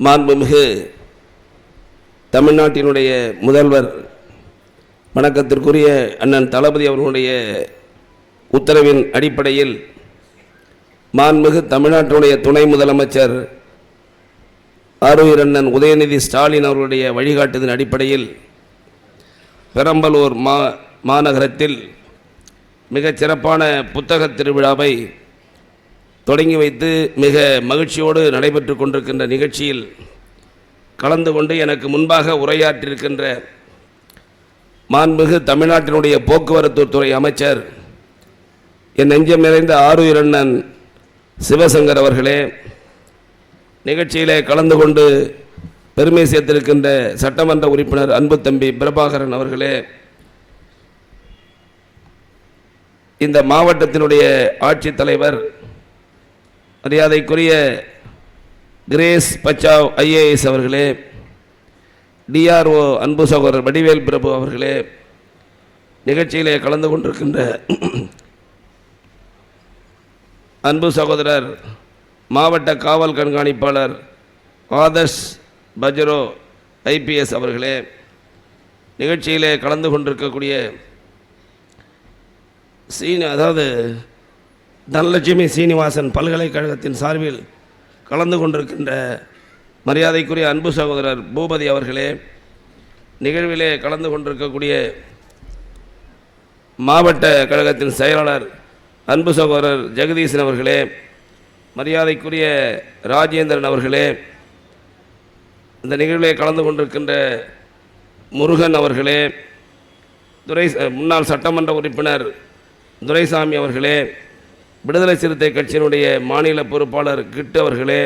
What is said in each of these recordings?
மாண்புமிகு தமிழ்நாட்டினுடைய முதல்வர் வணக்கத்திற்குரிய அண்ணன் தளபதி அவர்களுடைய உத்தரவின் அடிப்படையில் மாண்புமிகு தமிழ்நாட்டினுடைய துணை முதலமைச்சர் ஆரூர் அண்ணன் உதயநிதி ஸ்டாலின் அவர்களுடைய வழிகாட்டுதலின் அடிப்படையில் பெரம்பலூர் மா மாநகரத்தில் மிகச் சிறப்பான புத்தகத் திருவிழாவை தொடங்கி வைத்து மிக மகிழ்ச்சியோடு நடைபெற்று கொண்டிருக்கின்ற நிகழ்ச்சியில் கலந்து கொண்டு எனக்கு முன்பாக உரையாற்றியிருக்கின்ற மாண்புமிகு தமிழ்நாட்டினுடைய போக்குவரத்து துறை அமைச்சர் என் நெஞ்சம் நிறைந்த ஆறுயிரண்ணன் சிவசங்கர் அவர்களே நிகழ்ச்சியிலே கலந்து கொண்டு பெருமை சேர்த்திருக்கின்ற சட்டமன்ற உறுப்பினர் அன்பு தம்பி பிரபாகரன் அவர்களே இந்த மாவட்டத்தினுடைய ஆட்சித்தலைவர் மரியாதைக்குரிய கிரேஸ் பச்சாவ் ஐஏஎஸ் அவர்களே டிஆர்ஓ அன்பு சகோதரர் வடிவேல் பிரபு அவர்களே நிகழ்ச்சியிலே கலந்து கொண்டிருக்கின்ற அன்பு சகோதரர் மாவட்ட காவல் கண்காணிப்பாளர் ஆதர்ஷ் பஜ்ரோ ஐபிஎஸ் அவர்களே நிகழ்ச்சியிலே கலந்து கொண்டிருக்கக்கூடிய சீன அதாவது தனலட்சுமி சீனிவாசன் பல்கலைக்கழகத்தின் சார்பில் கலந்து கொண்டிருக்கின்ற மரியாதைக்குரிய அன்பு சகோதரர் பூபதி அவர்களே நிகழ்விலே கலந்து கொண்டிருக்கக்கூடிய மாவட்ட கழகத்தின் செயலாளர் அன்பு சகோதரர் ஜெகதீசன் அவர்களே மரியாதைக்குரிய ராஜேந்திரன் அவர்களே இந்த நிகழ்விலே கலந்து கொண்டிருக்கின்ற முருகன் அவர்களே துரை முன்னாள் சட்டமன்ற உறுப்பினர் துரைசாமி அவர்களே விடுதலை சிறுத்தை கட்சியினுடைய மாநில பொறுப்பாளர் கிட்டு அவர்களே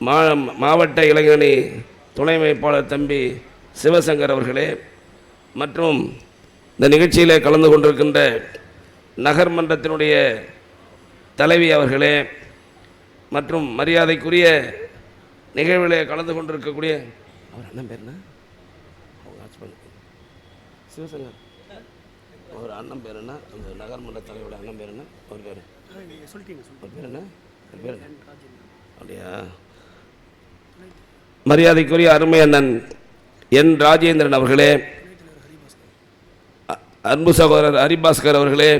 மா மாவட்ட இளைஞரணி துணை அமைப்பாளர் தம்பி சிவசங்கர் அவர்களே மற்றும் இந்த நிகழ்ச்சியில் கலந்து கொண்டிருக்கின்ற நகர்மன்றத்தினுடைய தலைவி அவர்களே மற்றும் மரியாதைக்குரிய நிகழ்வில் கலந்து கொண்டிருக்கக்கூடிய அவர் என்ன பேர் என்ன? அவங்க சிவசங்கர். அவர் அண்ணன் பேர் என்ன? அந்த நகர்மன்ற தலைவரோட அண்ணன் பேர் என்ன? அவர் பேர் அவர் பேர் என்ன? அவர் பேர் அப்படியா? மரியாதைக்குரிய அருமை அண்ணன் என் ராஜேந்திரன் அவர்களே அன்பு சகோதரர் ஹரிபாஸ்கர் அவர்களே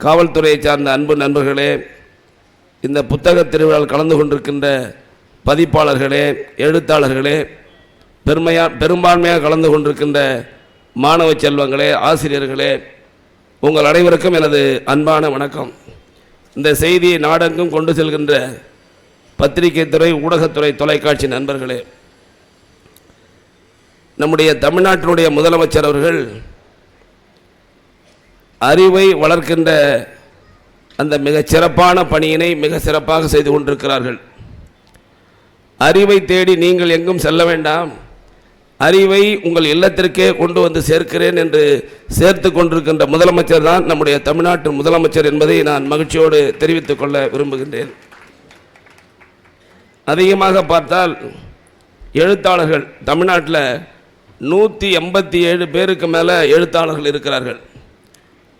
காவல்துறையை சார்ந்த அன்பு நண்பர்களே இந்த புத்தக திருவிழாவில் கலந்து கொண்டிருக்கின்ற பதிப்பாளர்களே எழுத்தாளர்களே பெருமையா பெரும்பான்மையாக கலந்து கொண்டிருக்கின்ற மாணவ செல்வங்களே ஆசிரியர்களே உங்கள் அனைவருக்கும் எனது அன்பான வணக்கம். இந்த செய்தியை நாடெங்கும் கொண்டு செல்கின்ற பத்திரிகை துறை ஊடகத்துறை தொலைக்காட்சி நண்பர்களே நம்முடைய தமிழ்நாட்டினுடைய முதலமைச்சர் அவர்கள் அறிவை வளர்க்கின்ற அந்த மிகச் சிறப்பான பணியினை மிக சிறப்பாக செய்து கொண்டிருக்கிறார்கள். அறிவை தேடி நீங்கள் எங்கும் செல்ல வேண்டாம். அறிவை உங்கள் இல்லத்திற்கே கொண்டு வந்து சேர்க்கிறேன் என்று சேர்த்து கொண்டிருக்கின்ற முதலமைச்சர் தான் நம்முடைய தமிழ்நாட்டு முதலமைச்சர் என்பதை நான் மகிழ்ச்சியோடு தெரிவித்துக் கொள்ள விரும்புகின்றேன். அதிகமாக பார்த்தால் எழுத்தாளர்கள் தமிழ்நாட்டில் நூற்றி எண்பத்தி ஏழு பேருக்கு மேலே எழுத்தாளர்கள் இருக்கிறார்கள்.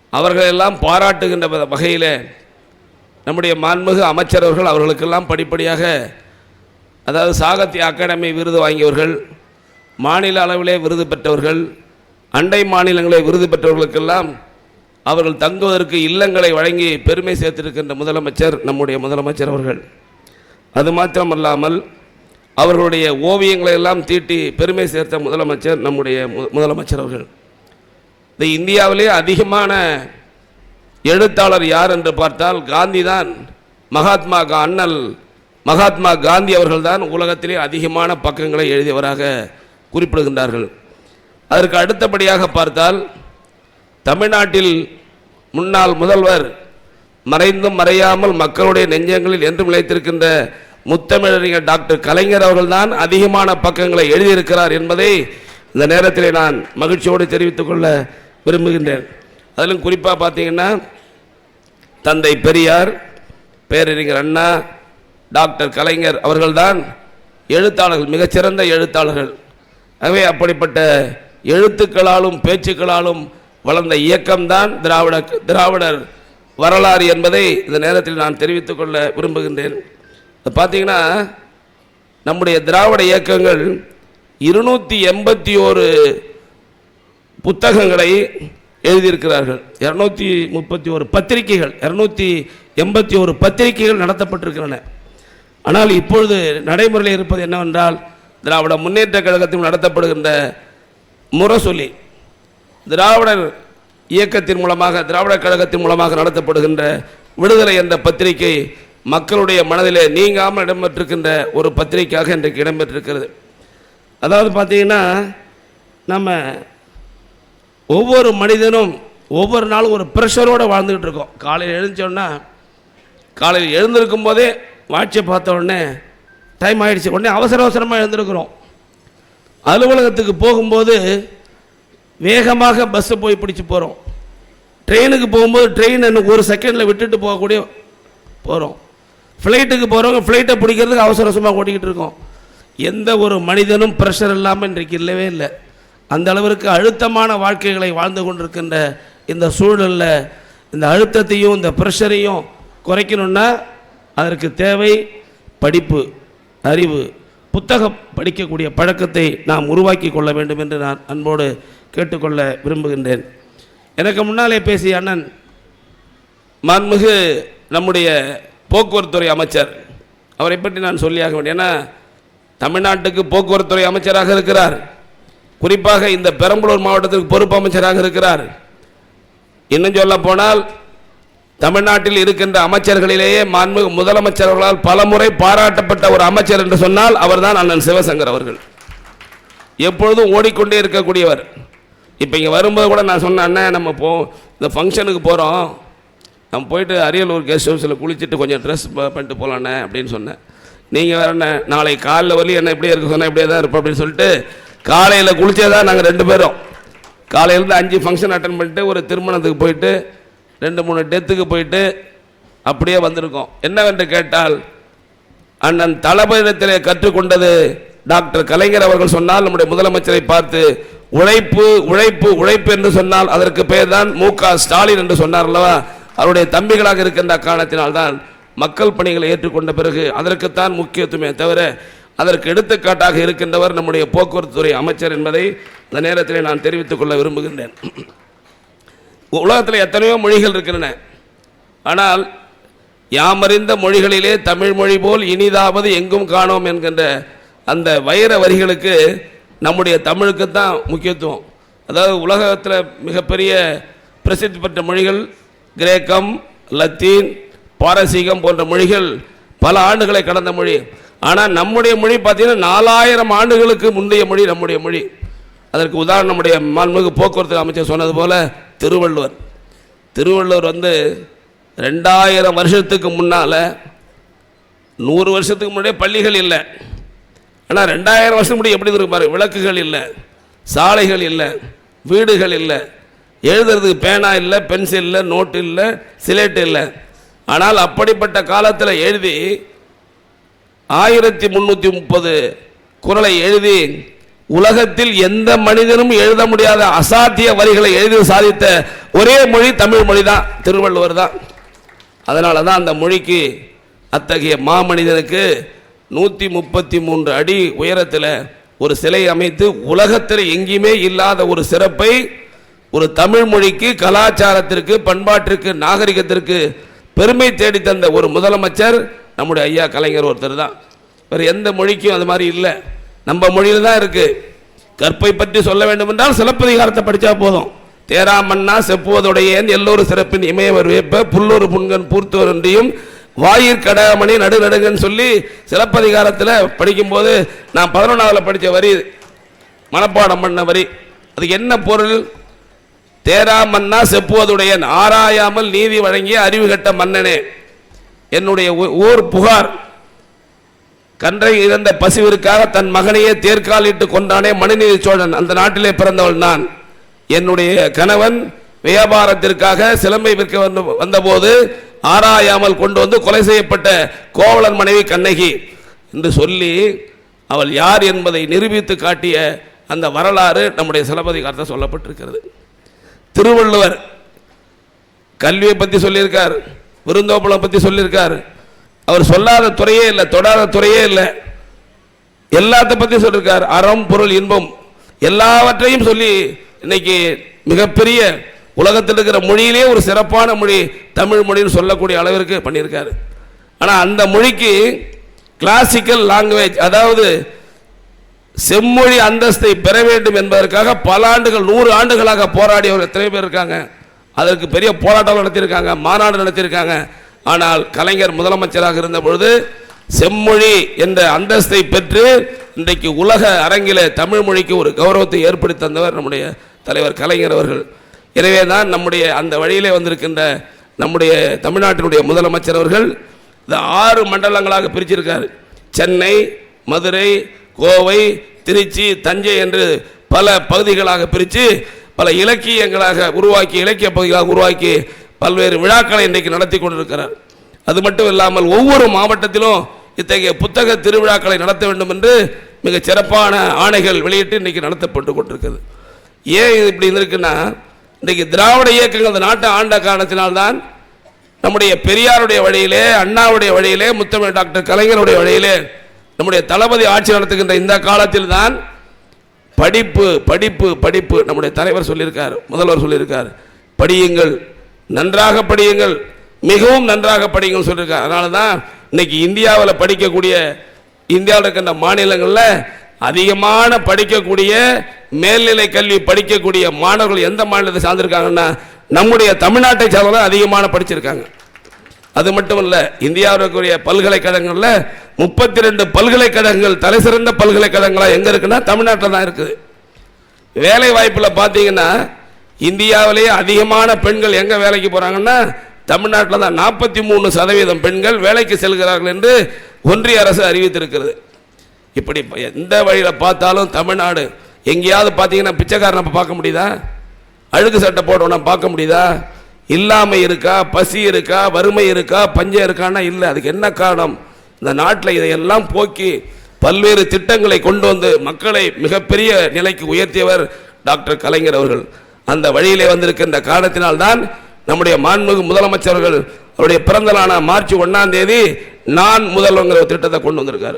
அவர்களெல்லாம் பாராட்டுகின்ற வ- வகையில் நம்முடைய மாண்புமிகு அமைச்சரவர்கள் அவர்களுக்கெல்லாம் படிப்படியாக அதாவது சாகித்ய அகாடமி விருது வாங்கியவர்கள் மாநில அளவிலே விருது பெற்றவர்கள் அண்டை மாநிலங்களே விருது பெற்றவர்களுக்கெல்லாம் அவர்கள் தங்குவதற்கு இல்லங்களை வழங்கி பெருமை சேர்த்திருக்கின்ற முதலமைச்சர் நம்முடைய முதலமைச்சர் அவர்கள். அது மாத்திரமல்லாமல் அவர்களுடைய ஓவியங்களை எல்லாம் தீட்டி பெருமை சேர்த்த முதலமைச்சர் நம்முடைய மு- முதலமைச்சர் அவர்கள். இந்த இந்தியாவிலே அதிகமான எழுத்தாளர் யார் என்று பார்த்தால் காந்தி தான் மகாத்மா கா அண்ணல் மகாத்மா காந்தி அவர்கள்தான் உலகத்திலே அதிகமான பக்கங்களை எழுதியவராக குறிப்பிடுகின்றார்கள். அதற்கு அடுத்தபடியாக பார்த்தால் தமிழ்நாட்டில் முன்னாள் முதல்வர் மறைந்தும் மறையாமல் மக்களுடைய நெஞ்சங்களில் என்றும் நிலைத்திருக்கின்ற முத்தமிழறிஞர் டாக்டர் கலைஞர் அவர்கள்தான் அதிகமான பக்கங்களை எழுதியிருக்கிறார் என்பதை இந்த நேரத்தில் நான் மகிழ்ச்சியோடு தெரிவித்துக் கொள்ள விரும்புகின்றேன். அதிலும் குறிப்பாக பார்த்தீங்கன்னா தந்தை பெரியார் பேரறிஞர் அண்ணா டாக்டர் கலைஞர் அவர்கள்தான் எழுத்தாளர்கள் மிகச்சிறந்த எழுத்தாளர்கள். ஆகவே அப்படிப்பட்ட எழுத்துக்களாலும் பேச்சுக்களாலும் வளர்ந்த இயக்கம்தான் திராவிட திராவிடர் வரலாறு என்பதை இந்த நேரத்தில் நான் தெரிவித்துக் கொள்ள விரும்புகின்றேன். பார்த்தீங்கன்னா நம்முடைய திராவிட இயக்கங்கள் இருநூற்றி எண்பத்தி ஒரு புத்தகங்களை எழுதியிருக்கிறார்கள். இரநூத்தி முப்பத்தி ஒரு பத்திரிகைகள் இரநூத்தி எண்பத்தி ஒரு பத்திரிகைகள் நடத்தப்பட்டிருக்கின்றன. ஆனால் இப்பொழுது நடைமுறையில் இருப்பது என்னவென்றால் திராவிட முன்னேற்ற கழகத்தில் நடத்தப்படுகின்ற முரசொலி திராவிடர் இயக்கத்தின் மூலமாக திராவிட கழகத்தின் மூலமாக நடத்தப்படுகின்ற விடுதலை என்ற பத்திரிகை மக்களுடைய மனதிலே நீங்காமல் இடம்பெற்றிருக்கின்ற ஒரு பத்திரிகையாக இன்றைக்கு இடம்பெற்றிருக்கிறது. அதாவது பார்த்தீங்கன்னா நம்ம ஒவ்வொரு மனிதனும் ஒவ்வொரு நாளும் ஒரு ப்ரெஷரோடு வாழ்ந்துக்கிட்டு இருக்கோம். காலையில் எழுந்தோன்னா காலையில் எழுந்திருக்கும் போதே வாட்சை பார்த்த உடனே டைம் ஆகிடுச்சு உடனே அவசர அவசரமாக எழுந்திருக்கிறோம். அலுவலகத்துக்கு போகும்போது வேகமாக பஸ்ஸை போய் பிடிச்சி போகிறோம் ட்ரெயினுக்கு போகும்போது ட்ரெயின் இன்னும் ஒரு செகண்டில் விட்டுட்டு போகக்கூடிய போகிறோம் ஃப்ளைட்டுக்கு போகிறவங்க ஃப்ளைட்டை பிடிக்கிறதுக்கு அவசர அவசரமாக ஓட்டிக்கிட்டு இருக்கோம். எந்த ஒரு மனிதனும் ப்ரெஷர் இல்லாமல் இன்றைக்கு இல்லவே இல்லை. அந்த அளவிற்கு அழுத்தமான வாழ்க்கைகளை வாழ்ந்து கொண்டிருக்கின்ற இந்த சூழலில் இந்த அழுத்தத்தையும் இந்த ப்ரெஷரையும் குறைக்கணும்னா அதற்கு தேவை படிப்பு. அறிவு புத்தகம் படிக்கக்கூடிய பழக்கத்தை நாம் உருவாக்கி கொள்ள வேண்டும் என்று நான் அன்போடு கேட்டுக்கொள்ள விரும்புகின்றேன். எனக்கு முன்னாலே பேசிய அண்ணன் மாண்புமிகு நம்முடைய போக்குவரத்துறை அமைச்சர். அவரை பற்றி நான் சொல்லியாக வேண்டும். ஏன்னா தமிழ்நாட்டுக்கு போக்குவரத்துறை அமைச்சராக இருக்கிறார். குறிப்பாக இந்த பெரம்பலூர் மாவட்டத்திற்கு பொறுப்பு அமைச்சராக இருக்கிறார். இன்னும் சொல்ல போனால் தமிழ்நாட்டில் இருக்கின்ற அமைச்சர்களிலேயே மாண்புமிகு முதலமைச்சர்களால் பலமுறை பாராட்டப்பட்ட ஒரு அமைச்சர் என்று சொன்னால் அவர்தான் அண்ணன் சிவசங்கர் அவர்கள். எப்பொழுதும் ஓடிக்கொண்டே இருக்கக்கூடியவர். இப்போ இங்கே வரும்போது கூட நான் சொன்னேன் அண்ணன் நம்ம போ இந்த ஃபங்க்ஷனுக்கு போகிறோம் நம்ம போயிட்டு அரியலூர் கெஸ்ட் ஹவுஸில் குளிச்சுட்டு கொஞ்சம் ட்ரெஸ் பண்ணிட்டு போகலாண்ணே அப்படின்னு சொன்னேன். நீங்கள் வேற என்ன நாளை காலைல வரலையும் என்ன இப்படியே இருக்க சொன்னால் இப்படியே தான் இருப்போம் அப்படின்னு சொல்லிட்டு காலையில் குளிச்சே தான் நாங்கள் ரெண்டு பேரும். காலையிலேருந்து அஞ்சு ஃபங்க்ஷன் அட்டன் பண்ணிட்டு ஒரு திருமணத்துக்கு போயிட்டு ரெண்டு மூணு டெத்துக்கு போயிட்டு அப்படியே வந்திருக்கோம். என்னவென்று கேட்டால் அண்ணன் தளபதியிடத்திலே கற்றுக்கொண்டது டாக்டர் கலைஞர் அவர்கள் சொன்னால் நம்முடைய முதலமைச்சரை பார்த்து உழைப்பு உழைப்பு உழைப்பு என்று சொன்னால் அதற்கு பெயர் தான் மு க ஸ்டாலின் என்று சொன்னார் அல்லவா? அவருடைய தம்பிகளாக இருக்கின்ற காரணத்தினால்தான் மக்கள் பணிகளை ஏற்றுக்கொண்ட பிறகு அதற்குத்தான் முக்கியத்துவமே தவிர அதற்கு எடுத்துக்காட்டாக இருக்கின்றவர் நம்முடைய போக்குவரத்து துறை அமைச்சர் என்பதை இந்த நேரத்தில் நான் தெரிவித்துக் கொள்ள விரும்புகின்றேன். உலகத்தில் எத்தனையோ மொழிகள் இருக்கின்றன. ஆனால் யாமறிந்த மொழிகளிலே தமிழ் மொழி போல் இனிதாவது எங்கும் காணோம் என்கின்ற அந்த வைர வரிகளுக்கு நம்முடைய தமிழுக்கு தான் முக்கியத்துவம். அதாவது உலகத்தில் மிகப்பெரிய பிரசித்தி பெற்ற மொழிகள் கிரேக்கம் லத்தீன் பாரசீகம் போன்ற மொழிகள் பல ஆண்டுகளை கடந்த மொழி. ஆனால் நம்முடைய மொழி பார்த்திங்கன்னா நாலாயிரம் ஆண்டுகளுக்கு முந்தைய மொழி நம்முடைய மொழி. அதற்கு உதாரணம் நம்முடைய மாண்புமிகு போக்குவரத்து அமைச்சர் சொன்னது போல திருவள்ளுவர். திருவள்ளுவர் வந்து ரெண்டாயிரம் வருஷத்துக்கு முன்னால் நூறு வருஷத்துக்கு முன்னாடியே பள்ளிகள் இல்லை. ஆனால் ரெண்டாயிரம் வருஷம் முன்னாடி எப்படி இருப்பார் விளக்குகள் இல்லை சாலைகள் இல்லை வீடுகள் இல்லை எழுதுறதுக்கு பேனா இல்லை பென்சில் இல்லை நோட்டு இல்லை சிலேட்டு இல்லை. ஆனால் அப்படிப்பட்ட காலத்தில் எழுதி ஆயிரத்தி முந்நூற்றி முப்பது குறளை எழுதி உலகத்தில் எந்த மனிதனும் எழுத முடியாத அசாத்திய வரிகளை எழுதி சாதித்த ஒரே மொழி தமிழ் மொழி தான் திருவள்ளுவர் தான். அதனால தான் அந்த மொழிக்கு அத்தகைய மாமனிதனுக்கு நூற்றி முப்பத்தி மூன்று அடி உயரத்தில் ஒரு சிலை அமைத்து உலகத்தில் எங்கேயுமே இல்லாத ஒரு சிறப்பை ஒரு தமிழ் மொழிக்கு கலாச்சாரத்திற்கு பண்பாட்டிற்கு நாகரிகத்திற்கு பெருமை தேடி தந்த ஒரு முதலமைச்சர் நம்முடைய ஐயா கலைஞர் ஒருத்தர் தான். வேறு எந்த மொழிக்கும் அது மாதிரி இல்லை. நம்ம மொழியில் தான் இருக்குது கற்பை பற்றி சொல்ல வேண்டும் என்றால் சிலப்பதிகாரத்தை படித்தா போதும். தேரா மன்னா செப்புவதுடையேன் எல்லோரும் சிறப்பின் இமயவர் வேப்ப புல்லூர் புன்கன் பூர்த்தோர் என்றையும் வாயிற் கடாமணி நடுநடுங்கன்னு சொல்லி சிலப்பதிகாரத்தில் படிக்கும்போது நான் பதினொன்றாவில் படித்த வரி மனப்பாடம் பண்ண வரி. அதுக்கு என்ன பொருள்? தேரா மன்னா செப்புவதுடையன் ஆராயாமல் நீதி வழங்கிய அறிவு கட்ட மன்னனே. என்னுடைய ஊர் புகார். கன்றை இழந்த பசுவிற்காக தன் மகனையே தேர்காலிட்டு கொண்டானே மணிநீதி சோழன். அந்த நாட்டிலே பிறந்தவள் நான். என்னுடைய கணவன் வியாபாரத்திற்காக சிலம்பை விற்க வந்தபோது ஆராயாமல் கொண்டு வந்து கொலை செய்யப்பட்ட கோவலன் மனைவி கண்ணகி என்று சொல்லி அவள் யார் என்பதை நிரூபித்து காட்டிய அந்த வரலாறு நம்முடைய சிலப்பதிகாரத்தில் சொல்லப்பட்டிருக்கிறது. திருவள்ளுவர் கல்வியை பற்றி சொல்லியிருக்கார் விருந்தோப்பலம் பற்றி சொல்லியிருக்கார் அவர் சொல்லாத துறையே இல்லை தொடாத துறையே இல்லை. எல்லாத்த பற்றி சொல்லியிருக்கார் அறம் பொருள் இன்பம். எல்லாவற்றையும் சொல்லி இன்னைக்கு மிகப்பெரிய உலகத்தில் இருக்கிற மொழியிலே ஒரு சிறப்பான மொழி தமிழ் மொழின்னு சொல்லக்கூடிய அளவிற்கு பண்ணியிருக்காரு. ஆனால் அந்த மொழிக்கு கிளாசிக்கல் லாங்குவேஜ் அதாவது செம்மொழி அந்தஸ்தை பெற வேண்டும் என்பதற்காக பல ஆண்டுகள் நூறு ஆண்டுகளாக போராடியவர் எத்தனை பேர் இருக்காங்க? அதற்கு பெரிய போராட்டம் நடத்தியிருக்காங்க மாநாடு நடத்தியிருக்காங்க. ஆனால் கலைஞர் முதலமைச்சராக இருந்த பொழுது செம்மொழி என்ற அந்தஸ்தை பெற்று இன்றைக்கு உலக அரங்கில தமிழ் மொழிக்கு ஒரு கௌரவத்தை ஏற்படுத்தி தந்தவர் நம்முடைய தலைவர் கலைஞர் அவர்கள். எனவே தான் நம்முடைய அந்த வழியிலே வந்திருக்கின்ற நம்முடைய தமிழ்நாட்டினுடைய முதலமைச்சர் அவர்கள் இந்த ஆறு மண்டலங்களாக பிரிச்சிருக்கார். சென்னை மதுரை கோவை திருச்சி தஞ்சை என்று பல பகுதிகளாக பிரித்து பல இலக்கியங்களாக உருவாக்கி இலக்கிய பகுதிகளாக உருவாக்கி பல்வேறு விழாக்களை இன்றைக்கு நடத்தி கொண்டிருக்கிறார். அது மட்டும் இல்லாமல் ஒவ்வொரு மாவட்டத்திலும் இத்தகைய புத்தக திருவிழாக்களை நடத்த வேண்டும் என்று மிக சிறப்பான ஆணைகள் வெளியிட்டு இன்றைக்கு நடத்தப்பட்டு கொண்டிருக்குது ஏன் இது இப்படி இருந்திருக்குன்னா இன்றைக்கு திராவிட இயக்கங்கள் அந்த நாட்டை ஆண்ட காரணத்தினால்தான் நம்முடைய பெரியாருடைய வழியிலே அண்ணாவுடைய வழியிலே முத்தமிழ் டாக்டர் கலைஞருடைய வழியிலே நம்முடைய தளபதி ஆட்சி நடத்துகின்ற இந்த காலத்தில் தான் படிப்பு படிப்பு படிப்பு நம்முடைய தலைவர் சொல்லியிருக்கார் முதல்வர் சொல்லியிருக்கார். படியுங்கள் நன்றாக படியுங்கள். மிகவும் நன்றாக படியுங்கள் சொல்லியிருக்காங்க. அதனால தான் இன்னைக்கு இந்தியாவில் படிக்கக்கூடிய இந்தியாவில் இருக்கின்ற மாநிலங்களில் அதிகமான படிக்கக்கூடிய மேல்நிலை கல்வி படிக்கக்கூடிய மாணவர்கள் எந்த மாநிலத்தை சார்ந்திருக்காங்கன்னா நம்முடைய தமிழ்நாட்டை சார்ந்தவங்க அதிகமான படிச்சிருக்காங்க. அது மட்டும் இல்லை இந்தியாவில் இருக்கக்கூடிய பல்கலைக்கழகங்களில் முப்பத்தி ரெண்டு பல்கலைக்கழகங்கள் தலை சிறந்த எங்கே எங்க இருக்குன்னா தமிழ்நாட்டில் தான் இருக்குது. வேலை வாய்ப்பில் பார்த்தீங்கன்னா இந்தியாவிலேயே அதிகமான பெண்கள் எங்கே வேலைக்கு போகிறாங்கன்னா தமிழ்நாட்டில் தான் நாற்பத்தி மூணு சதவீதம் பெண்கள் வேலைக்கு செல்கிறார்கள் என்று ஒன்றிய அரசு அறிவித்திருக்கிறது. இப்படி எந்த வழியில் பார்த்தாலும் தமிழ்நாடு எங்கேயாவது பார்த்தீங்கன்னா பிச்சைக்காரனை இப்ப பார்க்க முடியுதா? அழுக்கு சட்டை போடுறவனை பார்க்க முடியுதா? இல்லாமை இருக்கா? பசி இருக்கா? வறுமை இருக்கா? பஞ்சம் இருக்கான்னா இல்லை. அதுக்கு என்ன காரணம்? இந்த நாட்டில் இதையெல்லாம் போக்கி பல்வேறு திட்டங்களை கொண்டு வந்து மக்களை மிகப்பெரிய நிலைக்கு உயர்த்தியவர் டாக்டர் கலைஞர் அவர்கள். அந்த வழியிலே வந்திருக்கின்ற காரணத்தினால்தான் நம்முடைய மாண்புமிகு முதலமைச்சர்கள் அவருடைய பிறந்த நாளான மார்ச் ஒண்ணாம் தேதி நான் முதல்வங்கிற ஒரு திட்டத்தை கொண்டு வந்திருக்காரு.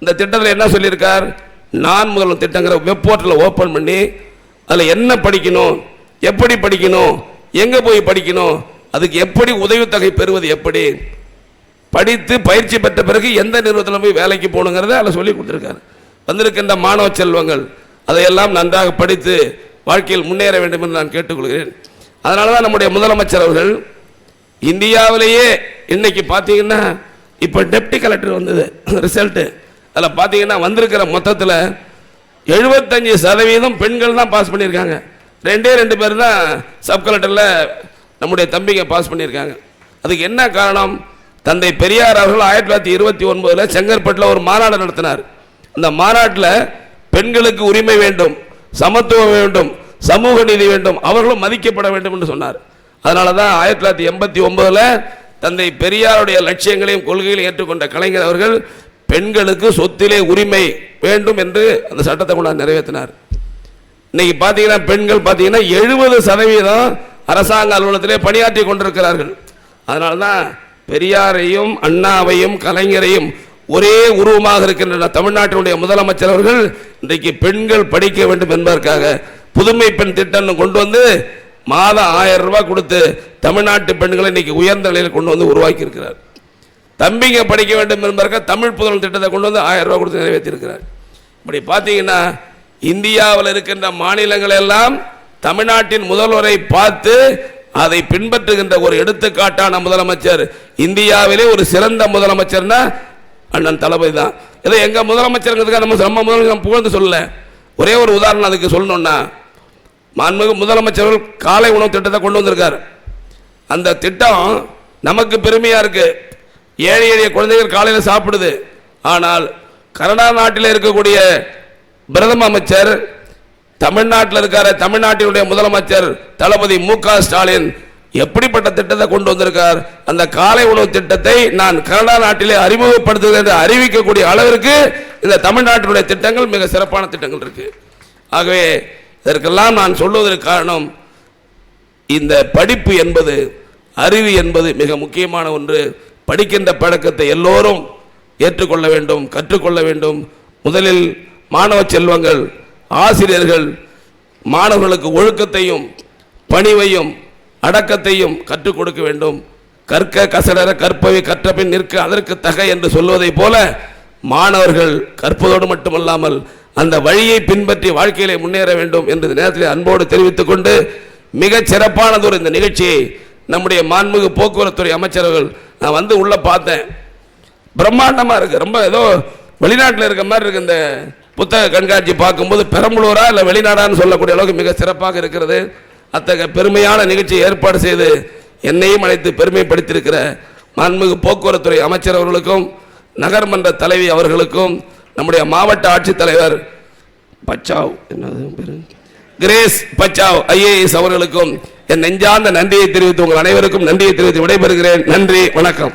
இந்த திட்டத்தில் என்ன சொல்லியிருக்கார்? நான் முதல்வன் திட்டங்கிற வெப் போர்ட்டலை ஓப்பன் பண்ணி அதில் என்ன படிக்கணும் எப்படி படிக்கணும் எங்கே போய் படிக்கணும் அதுக்கு எப்படி உதவித்தொகை பெறுவது எப்படி படித்து பயிற்சி பெற்ற பிறகு எந்த நிறுவனத்தில் போய் வேலைக்கு போகணுங்கிறத அதில் சொல்லி கொடுத்துருக்காரு. வந்திருக்கின்ற மாணவ செல்வங்கள் அதையெல்லாம் நன்றாக படித்து வாழ்க்கையில் முன்னேற வேண்டும் என்று நான் கேட்டுக்கொள்கிறேன். அதனால தான் நம்முடைய முதலமைச்சர் அவர்கள் இந்தியாவிலேயே இன்னைக்கு பார்த்தீங்கன்னா இப்போ டெப்டி கலெக்டர் வந்தது. ரிசல்ட்டு அதில் பார்த்தீங்கன்னா வந்திருக்கிற மொத்தத்தில் எழுபத்தஞ்சு சதவீதம் பெண்கள் தான் பாஸ் பண்ணியிருக்காங்க. ரெண்டே ரெண்டு பேர் தான் சப் கலெக்டரில் நம்முடைய தம்பிங்க பாஸ் பண்ணியிருக்காங்க. அதுக்கு என்ன காரணம்? தந்தை பெரியார் அவர்கள் ஆயிரத்தி தொள்ளாயிரத்தி இருபத்தி ஒன்பதில் செங்கற்பட்டில் ஒரு மாநாடு நடத்தினார். அந்த மாநாட்டில் பெண்களுக்கு உரிமை வேண்டும். சமத்துவம் வேண்டும் சமூக நீதி வேண்டும் அவர்களும் மதிக்கப்பட வேண்டும் என்று சொன்னார். அதனால தான் ஆயிரத்தி தொள்ளாயிரத்தி எண்பத்தி ஒன்பதில் தந்தை பெரியாருடைய லட்சியங்களையும் கொள்கைகளையும் ஏற்றுக்கொண்ட கலைஞர் அவர்கள் பெண்களுக்கு சொத்திலே உரிமை வேண்டும் என்று அந்த சட்டத்தை கொண்டாந்து நிறைவேற்றினார். இன்னைக்கு பார்த்தீங்கன்னா பெண்கள் பார்த்தீங்கன்னா எழுபது சதவீதம் அரசாங்க அலுவலகத்திலே பணியாற்றி கொண்டிருக்கிறார்கள். அதனால தான் பெரியாரையும் அண்ணாவையும் கலைஞரையும் ஒரே உருவமாக இருக்கின்றன தமிழ்நாட்டினுடைய முதலமைச்சர் அவர்கள். இன்றைக்கு பெண்கள் படிக்க வேண்டும் என்பதற்காக புதுமை பெண் திட்டம்னு கொண்டு வந்து மாதம் ஆயிரம் ரூபாய் கொடுத்து தமிழ்நாட்டு பெண்களை இன்னைக்கு உயர்ந்த நிலையில் கொண்டு வந்து உருவாக்கி இருக்கிறார் தம்பிங்க படிக்க வேண்டும் என்பதற்காக தமிழ் புதல் திட்டத்தை கொண்டு வந்து ஆயிரம் ரூபாய் கொடுத்து நிறைவேற்றியிருக்கிறார். இப்படி பார்த்தீங்கன்னா இந்தியாவில் இருக்கின்ற மாநிலங்கள் எல்லாம் தமிழ்நாட்டின் முதல்வரை பார்த்து அதை பின்பற்றுகின்ற ஒரு எடுத்துக்காட்டான முதலமைச்சர். இந்தியாவிலே ஒரு சிறந்த முதலமைச்சர்னா அண்ணன் தளபதி தான். இதை எங்கள் முதலமைச்சருங்கிறதுக்காக நம்ம நம்ம முதலமைச்சர் புகழ்ந்து சொல்லல. ஒரே ஒரு உதாரணம் அதுக்கு சொல்லணும்னா மாண்புமிகு முதலமைச்சர்கள் காலை உணவு திட்டத்தை கொண்டு வந்திருக்காரு. அந்த திட்டம் நமக்கு பெருமையாக இருக்குது ஏழை எளிய குழந்தைகள் காலையில் சாப்பிடுது. ஆனால் கனடா நாட்டில் இருக்கக்கூடிய பிரதம அமைச்சர் தமிழ்நாட்டில் இருக்கிற தமிழ்நாட்டினுடைய முதலமைச்சர் தளபதி மு க ஸ்டாலின் எப்படிப்பட்ட திட்டத்தை கொண்டு வந்திருக்கார்? அந்த காலை உணவு திட்டத்தை நான் கனடா நாட்டிலே அறிமுகப்படுத்துகிறேன் என்று அறிவிக்கக்கூடிய அளவிற்கு இந்த தமிழ்நாட்டினுடைய திட்டங்கள் மிக சிறப்பான திட்டங்கள் இருக்கு. ஆகவே இதற்கெல்லாம் நான் சொல்வதற்கு காரணம் இந்த படிப்பு என்பது அறிவு என்பது மிக முக்கியமான ஒன்று. படிக்கின்ற பழக்கத்தை எல்லோரும் ஏற்றுக்கொள்ள வேண்டும் கற்றுக்கொள்ள வேண்டும். முதலில் மாணவ செல்வங்கள் ஆசிரியர்கள் மாணவர்களுக்கு ஒழுக்கத்தையும் பணிவையும் அடக்கத்தையும் கற்றுக் கொடுக்க வேண்டும். கற்க கசடர கற்பவை கற்றபின் நிற்க அதற்கு தக என்று சொல்வதைப் போல மாணவர்கள் கற்பதோடு மட்டுமல்லாமல் அந்த வழியை பின்பற்றி வாழ்க்கையிலே முன்னேற வேண்டும் என்று நேரத்தில் அன்போடு தெரிவித்துக் கொண்டு மிகச் சிறப்பானதொரு இந்த நிகழ்ச்சியை நம்முடைய மாண்புமிகு போக்குவரத்துறை அமைச்சர்கள் நான் வந்து உள்ள பார்த்தேன். பிரம்மாண்டமா இருக்கு. ரொம்ப ஏதோ வெளிநாட்டில் இருக்க மாதிரி இருக்கு இந்த புத்தக கண்காட்சி பார்க்கும்போது பெரம்பலூரா இல்லை வெளிநாடான்னு சொல்லக்கூடிய அளவுக்கு மிக சிறப்பாக இருக்கிறது. அத்தகைய பெருமையான நிகழ்ச்சியை ஏற்பாடு செய்து என்னையும் அழைத்து பெருமைப்படுத்தியிருக்கிற மாண்புமிகு போக்குவரத்துறை அமைச்சர் அவர்களுக்கும் நகர்மன்ற தலைவி அவர்களுக்கும் நம்முடைய மாவட்ட ஆட்சித்தலைவர் பச்சாவ் என்னது பேரு? கிரேஸ் பச்சாவ் ஐஏஎஸ் அவர்களுக்கும் என் நெஞ்சார்ந்த நன்றியை தெரிவித்து உங்கள் அனைவருக்கும் நன்றியை தெரிவித்து விடைபெறுகிறேன். நன்றி வணக்கம்.